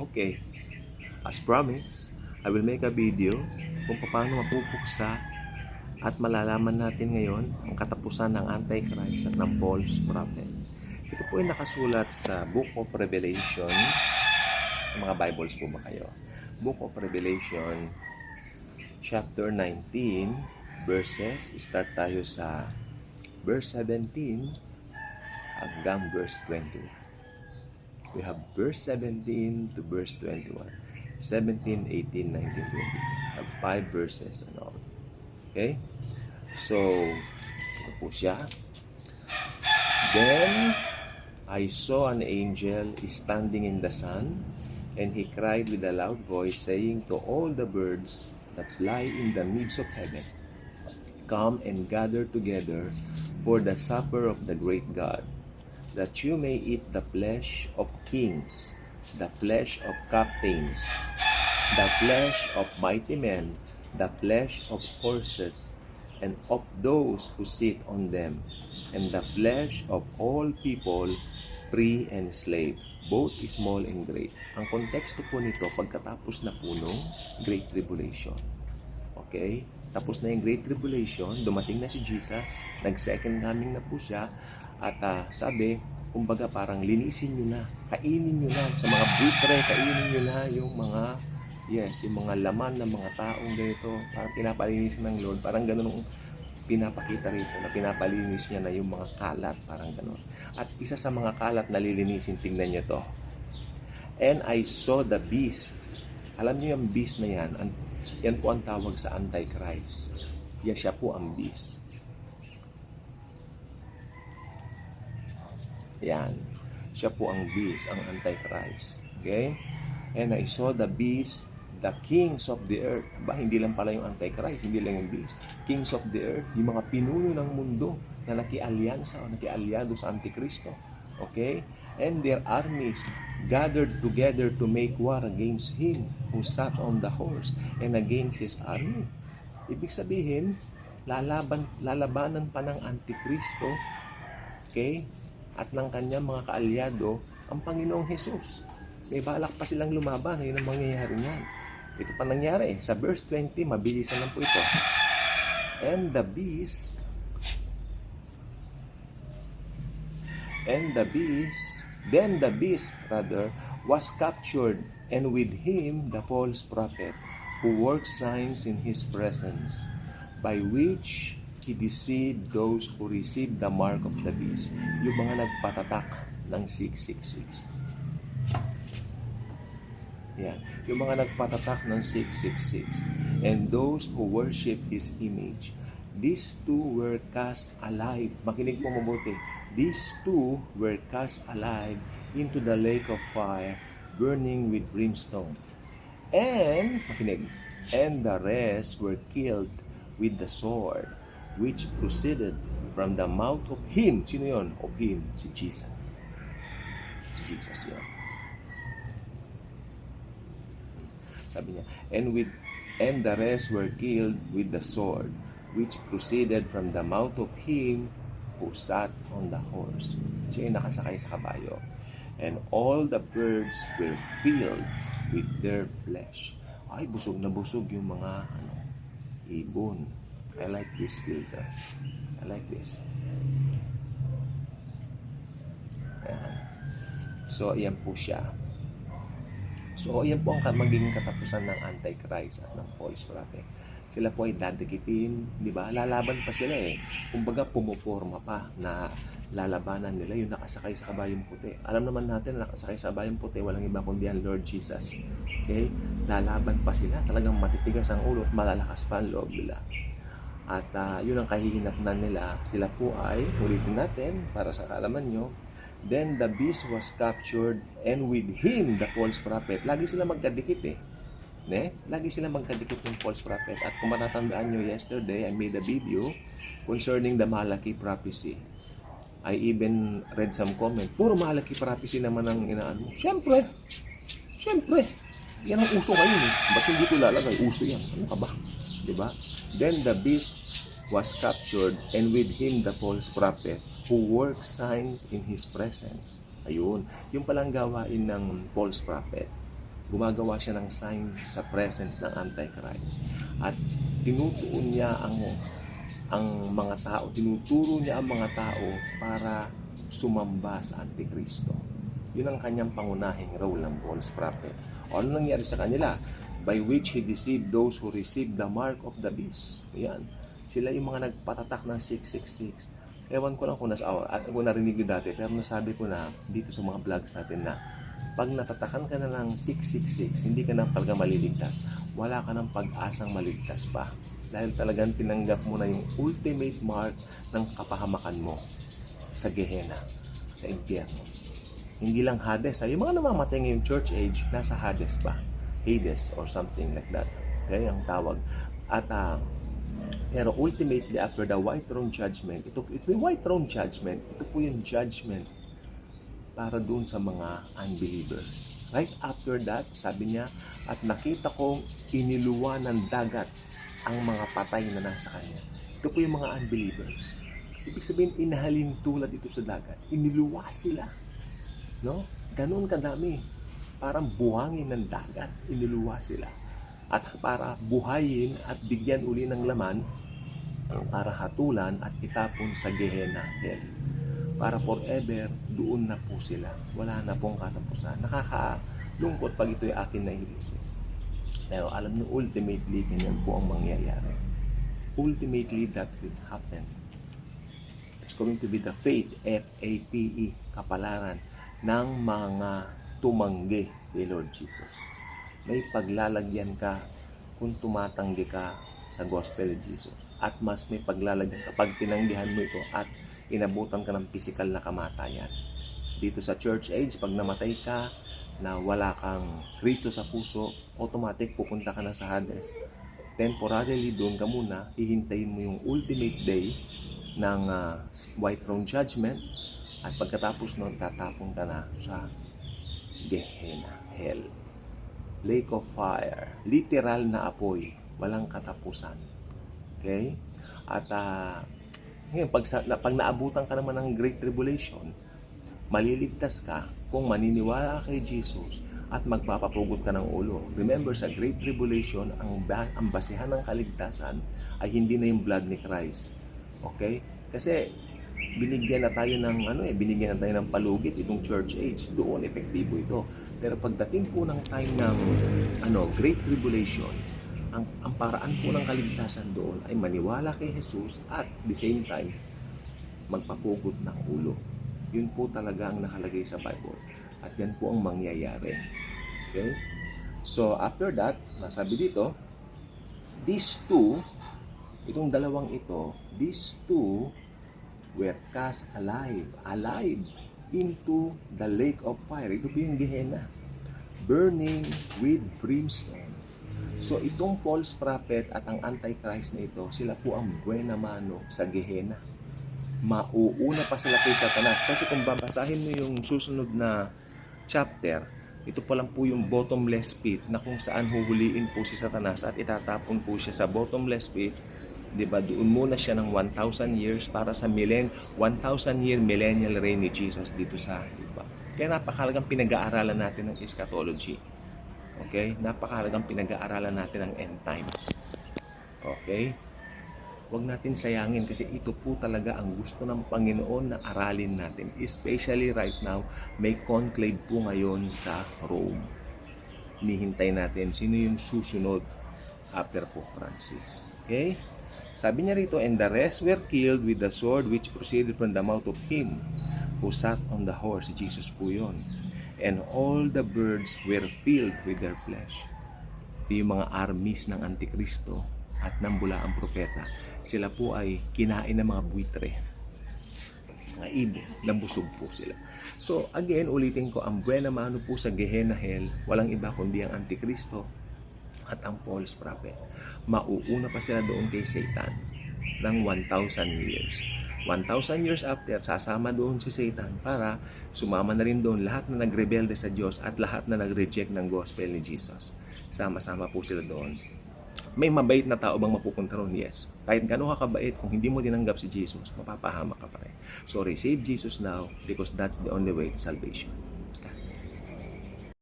Okay, as promised, I will make a video kung paano mapupuksa at malalaman natin ngayon ang katapusan ng Antichrist at ng false prophet. Ito po ay nakasulat sa Book of Revelation. Mga Bibles po ba kayo? Book of Revelation, chapter 19, verses. Start tayo sa verse 17 hanggang verse 20. We have verse 17 to verse 21. 17, 18, 19, 20. We have five verses and all. Okay? So, ito po siya. Then, I saw an angel standing in the sun, and he cried with a loud voice, saying to all the birds that fly in the midst of heaven, Come and gather together for the supper of the great God, that you may eat the flesh of kings, the flesh of captains, the flesh of mighty men, the flesh of horses, and of those who sit on them, and the flesh of all people, free and slave, both small and great. Ang konteksto po nito pagkatapos na po nung Great Tribulation. Okay? Tapos na yung Great Tribulation, dumating na si Jesus, nag-second coming na po siya, at ah, sabi, kumbaga parang linisin nyo na, kainin nyo na, sa mga butre, kainin nyo na yung mga, yes, yung mga laman ng mga taong ganito, parang pinapalinis ng Lord, parang ganun ang pinapakita rito na pinapalinis niya na yung mga kalat, parang ganun. At isa sa mga kalat na lilinisin, tingnan nyo to. And I saw the beast. Alam niyo yung beast na yan, an- yan po ang tawag sa Antichrist. Yan siya po ang beast. Yan. Siya po ang beast, ang Antichrist. Okay? And I saw the beast, the kings of the earth. Ba, hindi lang pala yung Antichrist, hindi lang yung beast. Kings of the earth, yung mga pinuno ng mundo na nakialyansa o nakialyado sa Antikristo. Okay? And their armies gathered together to make war against him who sat on the horse and against his army. Ibig sabihin, lalaban, lalabanan pa ng Antikristo, okay, at ng kanyang mga kaalyado, ang Panginoong Jesus. May balak pa silang lumaban, yun ang mangyayari niyan. Ito pa nangyari. Sa verse 20, mabilisan lang po ito. And the beast And the beast, then the beast rather, was captured, and with him the false prophet, who worked signs in his presence, by which he deceived those who received the mark of the beast, yung mga nagpatatak ng 666. Yan. Yung mga nagpatatak ng 666. And those who worship His image. These two were cast alive. Makinig po mabuti. These two were cast alive into the lake of fire, burning with brimstone. And, makinig, and the rest were killed with the sword, which proceeded from the mouth of him. Sino yon? Of him, si Jesus. Si Jesus yun. Sabi niya, and with and the rest were killed with the sword, which proceeded from the mouth of him who sat on the horse. Siya ay nakasakay sa kabayo. And all the birds were filled with their flesh. Ay, busog na busog yung mga ano, ibon. I like this filter. I like this. So, ayan po siya. So, ayan po ang magiging katapusan ng Antichrist at ng false prophet. Sila po ay dadagipin, di ba? Lalaban pa sila eh. Kumbaga, pumuporma pa na lalabanan nila yung nakasakay sa kabayong puti. Alam naman natin na nakasakay sa kabayong puti, walang iba kundi ang Lord Jesus. Okay? Lalaban pa sila. Talagang matitigas ang ulo at malalakas pa ang loob nila. At ah, yun ang kahihinatnan nila. Sila po ay, ulitin natin, para sa kaalaman nyo, Then the beast was captured and with him the false prophet. Lagi sila magkadikit eh. Ne? Lagi sila magkadikit ng false prophet. At kung matatandaan nyo yesterday, I made a video concerning the Malachi prophecy. I even read some comment. Puro Malachi prophecy naman ang inaano. Siyempre. Siyempre. Yan ang uso ngayon eh. Ba't hindi ko lalagay? Uso yan. Ano ka ba? Diba? Then the beast was captured and with him the false prophet who worked signs in his presence. Ayun. Yung palang gawain ng false prophet. gumagawa siya ng sign sa presence ng Antichrist. At tinutuon niya ang ang mga tao, tinuturo niya ang mga tao para sumamba sa Antikristo. Yun ang kanyang pangunahing role ng false prophet. O ano nangyari sa kanila? By which he deceived those who received the mark of the beast. Yan. Sila yung mga nagpatatak ng 666. Ewan ko lang kung, nasa, oh, kung narinig ko dati, pero nasabi ko na dito sa mga vlogs natin na pag natatakan ka na ng 666, hindi ka na talaga maliligtas. Wala ka ng pag-asang maligtas pa. Dahil talagang tinanggap mo na yung ultimate mark ng kapahamakan mo sa Gehenna, sa impyerno. Hindi lang Hades. Ha? Yung mga namamatay ngayong church age, nasa Hades pa. Hades or something like that. Okay, ang tawag. At ah, pero ultimately, after the white throne judgment, ito, ito yung white throne judgment, ito po yung judgment para doon sa mga unbelievers. Right after that, sabi niya, at nakita kong iniluwa ng dagat ang mga patay na nasa kanya. Ito po yung mga unbelievers. Ibig sabihin, inahalin tulad ito sa dagat. Iniluwa sila. No? Ganon kadami. Parang buhangin ng dagat. Iniluwa sila. At para buhayin at bigyan uli ng laman, para hatulan at itapon sa Gehenna Hell. Para forever, doon na po sila. Wala na pong katapusan. Nakakalungkot pag ito'y akin na iisip. Pero alam niyo, ultimately, ganyan po ang mangyayari. Ultimately, that will happen. It's going to be the fate, F-A-T-E, kapalaran ng mga tumanggi kay Lord Jesus. May paglalagyan ka kung tumatanggi ka sa gospel ni Jesus. At mas may paglalagyan kapag tinanggihan mo ito at inabutan ka ng physical na kamatayan. Dito sa church age, pag namatay ka na wala kang Kristo sa puso, automatic pupunta ka na sa Hades. Temporarily doon ka muna, hihintayin mo yung ultimate day ng ah, white throne judgment at pagkatapos nun, tatapon ka na sa Gehenna, Hell. Lake of fire, literal na apoy, walang katapusan. Okay? At ah, ngayon, pag, sa, pag naabutan ka naman ng Great Tribulation, maliligtas ka kung maniniwala kay Jesus at magpapapugot ka ng ulo. Remember, sa Great Tribulation, ang, ang basihan ng kaligtasan ay hindi na yung blood ni Christ. Okay? Kasi binigyan na tayo ng ano eh, binigyan na tayo ng palugit itong church age. Doon epektibo ito. Pero pagdating po ng time ng ano, Great Tribulation, ang, ang paraan po ng kaligtasan doon ay maniwala kay Jesus at the same time magpapugot ng ulo. Yun po talaga ang nakalagay sa Bible. At yan po ang mangyayari. Okay? So, after that, nasabi dito, these two, itong dalawang ito, these two were cast alive, alive into the lake of fire. Ito po yung Gehenna. Burning with brimstone. So itong false prophet at ang antichrist na ito, sila po ang buena mano sa Gehenna. Mauuna pa sila kay Satanas. Kasi kung babasahin mo yung susunod na chapter, ito pa lang po yung bottomless pit na kung saan huhuliin po si Satanas at itatapon po siya sa bottomless pit 'di ba? Doon muna siya ng 1,000 years para sa millen 1,000 year millennial reign ni Jesus dito sa iba. Kaya napakahalagang pinag-aaralan natin ng eschatology. Okay? Napakahalagang pinag-aaralan natin ng end times. Okay? Huwag natin sayangin kasi ito po talaga ang gusto ng Panginoon na aralin natin. Especially right now, may conclave po ngayon sa Rome. Hinihintay natin sino yung susunod after Pope Francis. Okay? Sabi niya rito, And the rest were killed with the sword which proceeded from the mouth of him who sat on the horse. Jesus po yun. And all the birds were filled with their flesh. Ito yung mga armies ng Antikristo at ng bulaang propeta. Sila po ay kinain ng mga buitre. Mga ibon. Nabusog po sila. So again, ulitin ko, ang buena mano po sa Gehenna Hell, walang iba kundi ang Antikristo at ang false prophet. Mauuna pa sila doon kay Satan ng 1,000 years. 1,000 years after, sasama doon si Satan para sumama na rin doon lahat na nagrebelde sa Diyos at lahat na nag-reject ng gospel ni Jesus. Sama-sama po sila doon. May mabait na tao bang mapupunta ron? Yes. Kahit gano'n ka kabait, kung hindi mo tinanggap si Jesus, mapapahama ka pa rin. So receive Jesus now because that's the only way to salvation.